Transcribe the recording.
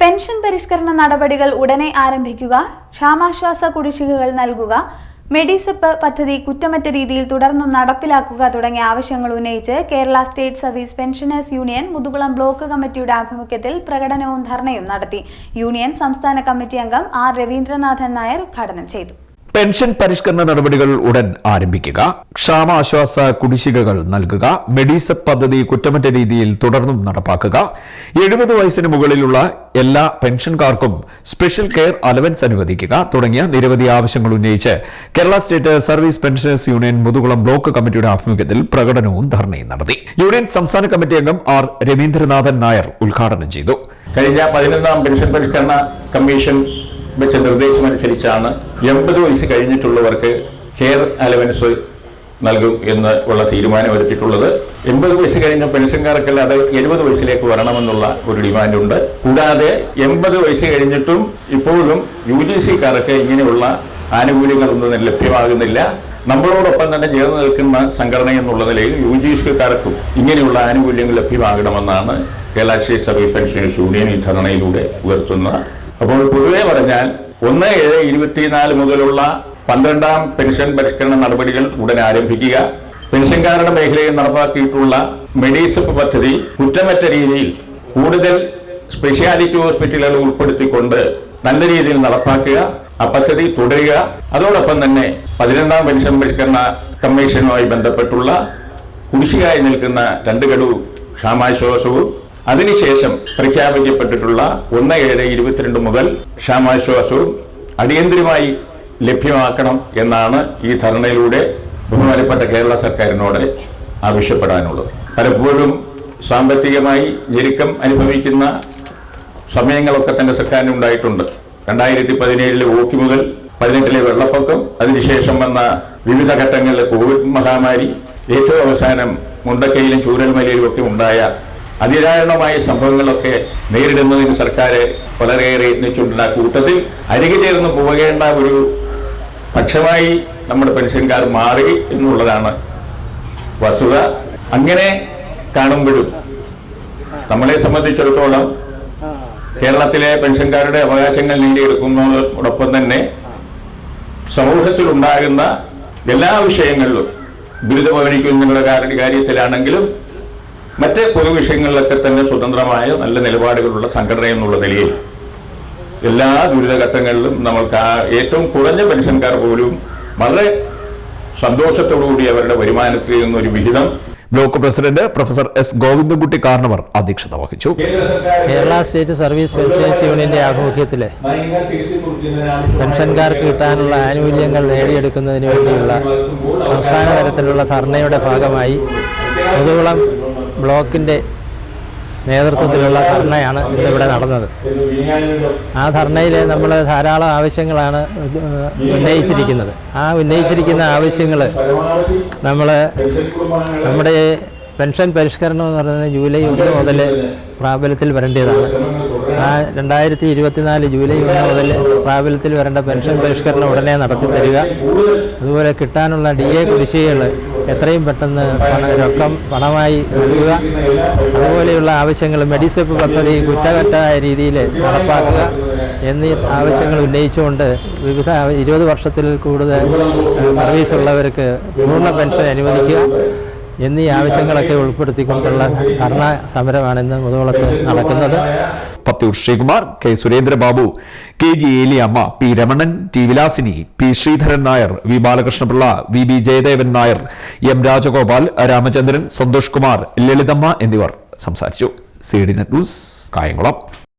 Pension പരിഷ്കരണ നടപടികൾ ഉടനെ ആരംഭിക്കുക ക്ഷാമാശ്വാസ കുടിശ്ശികകൾ നൽകുക മെഡിസെപ്പ് പദ്ധതി കുറ്റമറ്റ രീതിയിൽ തുടർന്നും നടപ്പിലാക്കുക തുടങ്ങിയ ആവശ്യങ്ങൾ ഉന്നയിച്ച് Kerala state service pensioners union Muthukulam block കമ്മിറ്റിയുടെ ആഭിമുഖ്യത്തിൽ പ്രകടനവും ധർണയും നടത്തി. യൂണിയൻ സംസ്ഥാന കമ്മിറ്റി അംഗം ആർ രവീന്ദ്രനാഥൻ നായർ ഉദ്ഘാടനം ചെയ്തു. പെൻഷൻ പരിഷ്കരണ നടപടികൾ ഉടൻ ആരംഭിക്കുക. ക്ഷാമാശ്വാസ കുടിശ്ശികകൾ നൽകുക. മെഡിസെപ്പ് പദ്ധതി കുറ്റമറ്റ രീതിയിൽ തുടർന്നും നടപ്പാക്കുക. എഴുപത് വയസ്സിന് മുകളിലുള്ള എല്ലാ പെൻഷൻകാർക്കും സ്പെഷ്യൽ കെയർ അലവൻസ് അനുവദിക്കുക തുടങ്ങിയ നിരവധി ആവശ്യങ്ങൾ ഉന്നയിച്ച് Kerala state service pensioners union Muthukulam block കമ്മിറ്റിയുടെ ആഭിമുഖ്യത്തിൽ പ്രകടനവും ധർണയും നടത്തി. യൂണിയൻ സംസ്ഥാന കമ്മിറ്റി അംഗം ആർ രവീന്ദ്രനാഥൻ നായർ ഉദ്ഘാടനം ചെയ്തു. കഴിഞ്ഞ പതിനൊന്നാം പെൻഷൻ പരിഷ്കരണ കമ്മീഷൻ വെച്ച നിർദ്ദേശമനുസരിച്ചാണ് എൺപത് വയസ്സ് കഴിഞ്ഞിട്ടുള്ളവർക്ക് കെയർ അലവൻസ് നൽകും എന്ന് ഉള്ള തീരുമാനം എടുത്തിട്ടുള്ളത്. എൺപത് വയസ്സ് കഴിഞ്ഞ പെൻഷൻകാർക്കല്ല അത് എഴുപത് വയസ്സിലേക്ക് വരണമെന്നുള്ള ഒരു ഡിമാൻഡുണ്ട്. കൂടാതെ എൺപത് വയസ്സ് കഴിഞ്ഞിട്ടും ഇപ്പോഴും യു ജി സിക്കാർക്ക് ഇങ്ങനെയുള്ള ആനുകൂല്യങ്ങളൊന്നും ലഭ്യമാകുന്നില്ല. നമ്മളോടൊപ്പം തന്നെ ചേർന്ന് നിൽക്കുന്ന സംഘടന എന്നുള്ള നിലയിൽ യു ജി സിക്കാർക്കും ഇങ്ങനെയുള്ള ആനുകൂല്യങ്ങൾ ലഭ്യമാകണമെന്നാണ് കേരള സർവീസ് പെൻഷനേഴ്സ് യൂണിയൻ ഈ ധർണയിലൂടെ ഉയർത്തുന്നത് അപ്പോൾ പൊതുവെ പറഞ്ഞാൽ ഒന്ന് ഏഴ് ഇരുപത്തിനാല് മുതലുള്ള പന്ത്രണ്ടാം പെൻഷൻ പരിഷ്കരണ നടപടികൾ ഉടൻ ആരംഭിക്കുക. പെൻഷൻകാരുടെ മേഖലയിൽ നടപ്പാക്കിയിട്ടുള്ള മെഡീസപ്പ് പദ്ധതി കുറ്റമറ്റ രീതിയിൽ കൂടുതൽ സ്പെഷ്യാലിറ്റി ഹോസ്പിറ്റലുകൾ ഉൾപ്പെടുത്തിക്കൊണ്ട് നല്ല രീതിയിൽ നടപ്പാക്കുക ആ പദ്ധതി തുടരുക. അതോടൊപ്പം തന്നെ പതിനൊന്നാം പെൻഷൻ പരിഷ്കരണ കമ്മീഷനുമായി ബന്ധപ്പെട്ടുള്ള കുടിശ്ശികയായി നിൽക്കുന്ന രണ്ട് ഗഡു ക്ഷാമാശ്വാസവും അതിനുശേഷം പ്രഖ്യാപിക്കപ്പെട്ടിട്ടുള്ള ഒന്ന് ഏഴ് ഇരുപത്തിരണ്ട് മുതൽ ക്ഷാമാശ്വാസവും അടിയന്തരമായി ലഭ്യമാക്കണം എന്നാണ് ഈ ധർണയിലൂടെ ബഹുമാനപ്പെട്ട കേരള സർക്കാരിനോട് ആവശ്യപ്പെടാനുള്ളത്. പലപ്പോഴും സാമ്പത്തികമായി ഞെരുക്കം അനുഭവിക്കുന്ന സമയങ്ങളൊക്കെ തന്നെ സർക്കാരിന് ഉണ്ടായിട്ടുണ്ട് രണ്ടായിരത്തി പതിനേഴിലെ ഓക്കി മുതൽ പതിനെട്ടിലെ വെള്ളപ്പൊക്കം അതിനുശേഷം വന്ന വിവിധ ഘട്ടങ്ങളിലെ കോവിഡ് മഹാമാരി ഏറ്റവും അവസാനം മുണ്ടക്കയിലും ചൂരൽമലയിലും ഒക്കെ ഉണ്ടായ അതിദാരുണമായ സംഭവങ്ങളൊക്കെ നേരിടുന്നതിന് സർക്കാർ വളരെയേറെ യത്നിച്ചുകൊണ്ടുള്ള കൂട്ടത്തിൽ അരികെ ചേർന്ന് പോകേണ്ട ഒരു പക്ഷമായി നമ്മുടെ പെൻഷൻകാർ മാറി എന്നുള്ളതാണ് വസ്തുത. അങ്ങനെ കാണുമ്പോഴും നമ്മളെ സംബന്ധിച്ചിടത്തോളം കേരളത്തിലെ പെൻഷൻകാരുടെ അവകാശങ്ങൾ നേടിയെടുക്കുന്നതോടൊപ്പം തന്നെ സമൂഹത്തിലുണ്ടാകുന്ന എല്ലാ വിഷയങ്ങളിലും ബിരുദഭവനിക്കുന്നതിനുള്ള കാര്യത്തിലാണെങ്കിലും മറ്റ് പൊതു വിഷയങ്ങളിലൊക്കെ തന്നെ സ്വതന്ത്രമായ നല്ല നിലപാടുകളുള്ള സംഘടന എന്നുള്ള നിലയിൽ എല്ലാ ദുരിതഘട്ടങ്ങളിലും നമ്മൾക്ക് ആ ഏറ്റവും കുറഞ്ഞ പെൻഷൻകാർ പോലും വളരെ സന്തോഷത്തോടുകൂടി അവരുടെ വരുമാനത്തിൽ നിന്നൊരു വിഹിതം block president professor S Govindankutty Karanavar അധ്യക്ഷത വഹിച്ചു. കേരള സ്റ്റേറ്റ് സർവീസ് പെൻഷൻസ് യൂണിയന്റെ ആഭിമുഖ്യത്തിൽ പെൻഷൻകാർക്ക് കിട്ടാനുള്ള ആനുകൂല്യങ്ങൾ നേടിയെടുക്കുന്നതിന് വേണ്ടിയുള്ള സംസ്ഥാന തലത്തിലുള്ള ധർണയുടെ ഭാഗമായി മുതുകുളം ബ്ലോക്കിന്റെ നേതൃത്വത്തിലുള്ള ധർണയാണ് ഇന്നിവിടെ നടന്നത്. ആ ധർണയിൽ നമ്മൾ ധാരാളം ആവശ്യങ്ങളാണ് ഉന്നയിച്ചിരിക്കുന്നത്. ആ ഉന്നയിച്ചിരിക്കുന്ന ആവശ്യങ്ങൾ നമ്മൾ നമ്മുടെ പെൻഷൻ പരിഷ്കരണം എന്ന് പറയുന്നത് ജൂലൈ ഒന്ന് മുതൽ പ്രാബല്യത്തിൽ വരേണ്ടതാണ്. ആ രണ്ടായിരത്തി ഇരുപത്തിനാല് ജൂലൈ ഒന്ന് മുതൽ പ്രാബല്യത്തിൽ വരേണ്ട പെൻഷൻ പരിഷ്കരണം ഉടനെ നടത്തി തരിക. അതുപോലെ കിട്ടാനുള്ള ഡി എ കുടിശ്ശികകൾ എത്രയും പെട്ടെന്ന് രൊക്കം പണമായി നൽകുക. അതുപോലെയുള്ള ആവശ്യങ്ങൾ മെഡിസെപ്പ് പദ്ധതി കുറ്റകറ്റായ രീതിയിൽ നടപ്പാക്കുക എന്നീ ആവശ്യങ്ങൾ ഉന്നയിച്ചുകൊണ്ട് വിവിധ ഇരുപത് വർഷത്തിൽ കൂടുതൽ സർവീസ് ഉള്ളവർക്ക് പൂർണ പെൻഷൻ അനുവദിക്കുക എന്നീ ആവശ്യങ്ങളൊക്കെ ഉൾപ്പെടുത്തിക്കൊണ്ടുള്ള ധർണ സമരമാണ് ഇന്ന് മുതുകുളത്ത് നടക്കുന്നത്. Pathoor Sreekumar K Surendrababu K G Eliyamma P Ramanan T Vilasini P Sreedharan Nair V Balakrishnapillai V B Jayadevan Nair M Rajagopal Ramachandran Santhosh Kumar Lalithamma എന്നിവർ സംസാരിച്ചു. C D news Kayamkulam.